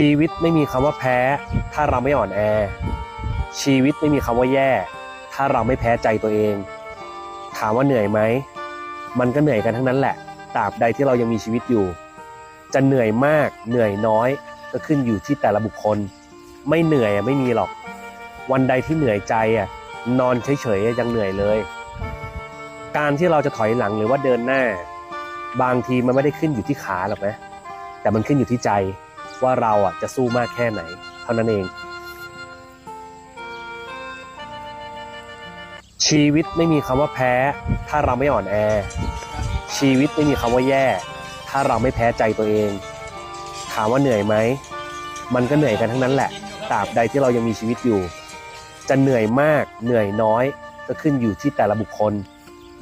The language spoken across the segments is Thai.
ชีวิตไม่มีคำว่าแพ้ ถ้าเราไม่อ่อนแอ ชีวิตไม่มีคำว่าแย่ ถ้าเราไม่แพ้ใจตัวเอง ถามว่าเหนื่อยไหม มันก็เหนื่อยกันทั้งนั้นแหละตราบใดที่เรายังมีชีวิตอยู่ จะเหนื่อยมากเหนื่อยน้อย ก็ขึ้นอยู่ที่แต่ละบุคคล ไม่เหนื่อยไม่มีหรอก วันใดที่เหนื่อยใจอะนอนเฉยๆยังเหนื่อยเลย การที่เราจะถอยหลังหรือว่าเดินหน้า บางทีมันไม่ได้ขึ้นอยู่ที่ขาหรอกนะแต่มันขึ้นอยู่ที่ใจ ว่าเราอะจะสู้มากแค่ไหน เท่านั้นเอง ชีวิตไม่มีคำว่าแพ้ ถ้าเราไม่อ่อนแอ ชีวิตไม่มีคำว่าแย่ ถ้าเราไม่แพ้ใจตัวเอง ถามว่าเหนื่อยไหม มันก็เหนื่อยกันทั้งนั้นแหละตราบใดที่เรายังมีชีวิตอยู่ จะเหนื่อยมากเหนื่อยน้อย ก็ขึ้นอยู่ที่แต่ละบุคคล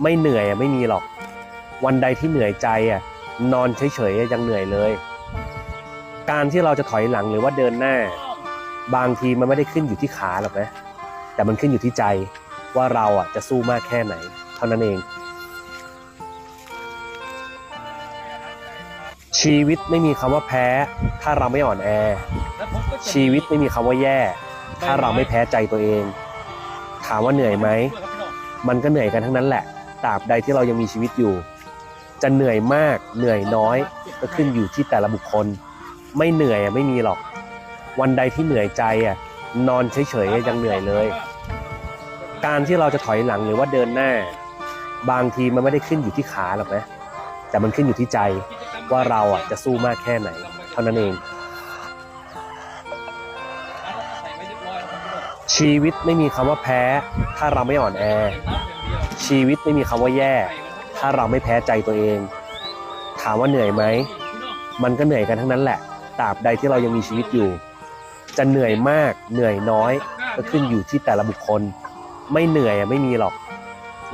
ไม่เหนื่อยไม่มีหรอก วันใดที่เหนื่อยใจอะนอนเฉยๆยังเหนื่อยเลย การที่เราจะถอยหลังหรือว่าเดินหน้า บางทีมันไม่ได้ขึ้นอยู่ที่ขาหรอกนะ แต่มันขึ้นอยู่ที่ใจว่าเราอะจะสู้มากแค่ไหน เท่านั้นเอง ชีวิตไม่มีคำว่าแพ้ ถ้าเราไม่อ่อนแอ ชีวิตไม่มีคำว่าแย่ ถ้าเราไม่แพ้ใจตัวเอง ถามว่าเหนื่อยไหม มันก็เหนื่อยกันทั้งนั้นแหละตราบใดที่เรายังมีชีวิตอยู่ จะเหนื่อยมากเหนื่อยน้อย ก็ขึ้นอยู่ที่แต่ละบุคคล ไม่เหนื่อยไม่มีหรอก วันใดที่เหนื่อยใจอะนอนเฉยๆยังเหนื่อยเลย การที่เราจะถอยหลังหรือว่าเดินหน้า บางทีมันไม่ได้ขึ้นอยู่ที่ขาหรอกนะ แต่มันขึ้นอยู่ที่ใจว่าเราอะจะสู้มากแค่ไหน เท่านั้นเอง ชีวิตไม่มีคำว่าแพ้ ถ้าเราไม่อ่อนแอ ชีวิตไม่มีคำว่าแย่ ถ้าเราไม่แพ้ใจตัวเอง ถามว่าเหนื่อยไหม มันก็เหนื่อยกันทั้งนั้นแหละ ตราบใดที่เรายังมีชีวิตอยู่ จะเหนื่อยมากเหนื่อยน้อย ก็ขึ้นอยู่ที่แต่ละบุคคล ไม่เหนื่อยอะไม่มีหรอก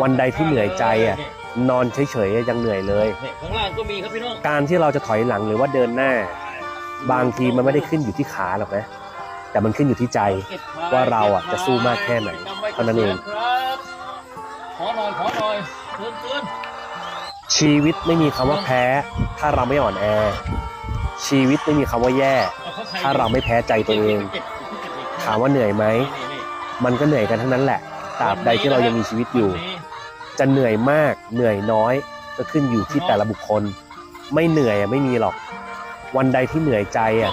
วันใดที่เหนื่อยใจอะนอนเฉยๆยังเหนื่อยเลยนี่ข้างล่างก็มีครับพี่น้องการที่เราจะถอยหลังหรือว่าเดินหน้า บางทีมันไม่ได้ขึ้นอยู่ที่ขาหรอกนะแต่มันขึ้นอยู่ที่ใจว่าเราอะจะสู้มากแค่ไหนเท่านั้นเองครับขอหน่อยขอหน่อยเตือนเตือนชีวิตไม่มีคำว่าแพ้ ถ้าเราไม่อ่อนแอ ชีวิตไม่มีคำว่าแย่ ถ้าเราไม่แพ้ใจตัวเอง ถามว่าเหนื่อยไหม มันก็เหนื่อยกันทั้งนั้นแหละตราบใดที่เรายังมีชีวิตอยู่ จะเหนื่อยมากเหนื่อยน้อย ก็ขึ้นอยู่ที่แต่ละบุคคล ไม่เหนื่อยไม่มีหรอก วันใดที่เหนื่อยใจอะ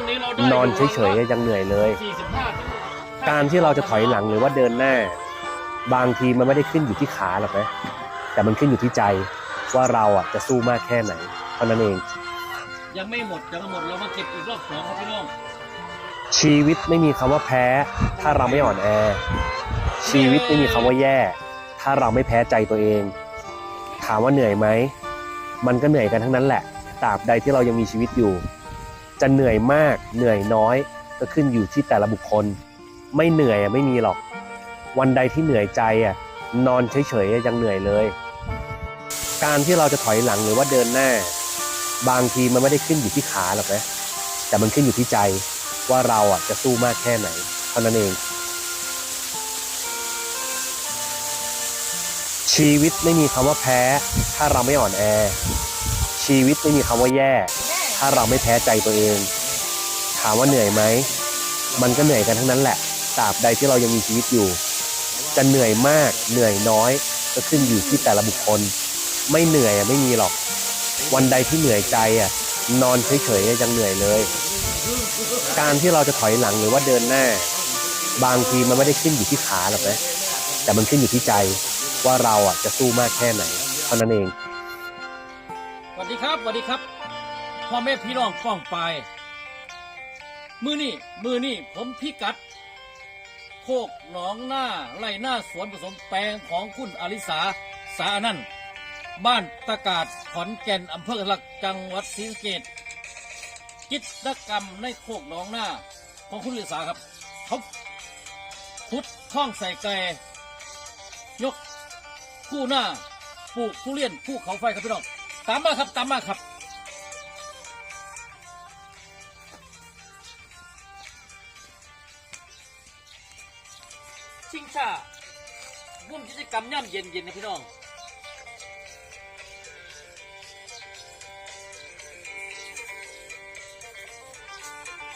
นอนเฉยๆยังเหนื่อยเลย การที่เราจะถอยหลังหรือว่าเดินหน้า บางทีมันไม่ได้ขึ้นอยู่ที่ขาหรอกนะแต่มันขึ้นอยู่ที่ใจว่าเราอะจะสู้มากแค่ไหนเท่านั้นเอง ยังไม่หมดยังไม่หมดเรามาเก็บอีกรอบสองครับพี่น้องชีวิตไม่มีคำว่าแพ้ ถ้าเราไม่อ่อนแอ ชีวิตไม่มีคำว่าแย่ ถ้าเราไม่แพ้ใจตัวเอง ถามว่าเหนื่อยไหม มันก็เหนื่อยกันทั้งนั้นแหละตราบใดที่เรายังมีชีวิตอยู่ จะเหนื่อยมากเหนื่อยน้อย ก็ขึ้นอยู่ที่แต่ละบุคคล ไม่เหนื่อยไม่มีหรอก วันใดที่เหนื่อยใจอะนอนเฉยๆยังเหนื่อยเลย การที่เราจะถอยหลังหรือว่าเดินหน้า บางทีมันไม่ได้ขึ้นอยู่ที่ขาหรอกนะแต่มันขึ้นอยู่ที่ใจว่าเราอะจะสู้มากแค่ไหนเท่านั้นเอง ชีวิตไม่มีคำว่าแพ้ ถ้าเราไม่อ่อนแอ ชีวิตไม่มีคำว่าแย่ ถ้าเราไม่แพ้ใจตัวเอง ถามว่าเหนื่อยไหมมันก็เหนื่อยกันทั้งนั้นแหละตราบใดที่เรายังมีชีวิตอยู่ จะเหนื่อยมากเหนื่อยน้อย ก็ขึ้นอยู่ที่แต่ละบุคคล ไม่เหนื่อยไม่มีหรอก วันใดที่เหนื่อยใจอะนอนเฉยๆยังเหนื่อยเลย การที่เราจะถอยหลังหรือว่าเดินหน้า บางทีมันไม่ได้ขึ้นอยู่ที่ขาหรอกนะแต่มันขึ้นอยู่ที่ใจว่าเราอะจะสู้มากแค่ไหนเท่านั้นเองสวัสดีครับสวัสดีครับพ่อแม่พี่น้องฟ้องไปมือนี่มือนี่ผมพี่กัด โคกหนองหน้าไร่หน้าสวนผสมแปลงของคุณอลิสาสาอนันต์ บ้านตะกาศขอนแก่นอำเภอหลักจังหวัดศรีสะเกษกิจกรรมในโคกหนองหน้า ของคุณลิสาครับเขาขุดข้องใส่แกยกคู่หน้าปลูกทุเรียนภูเขาไฟครับพี่น้องตามมาครับตามมาครับชิงชาร่วมกิจกรรมย่ำเย็นๆนะพี่น้อง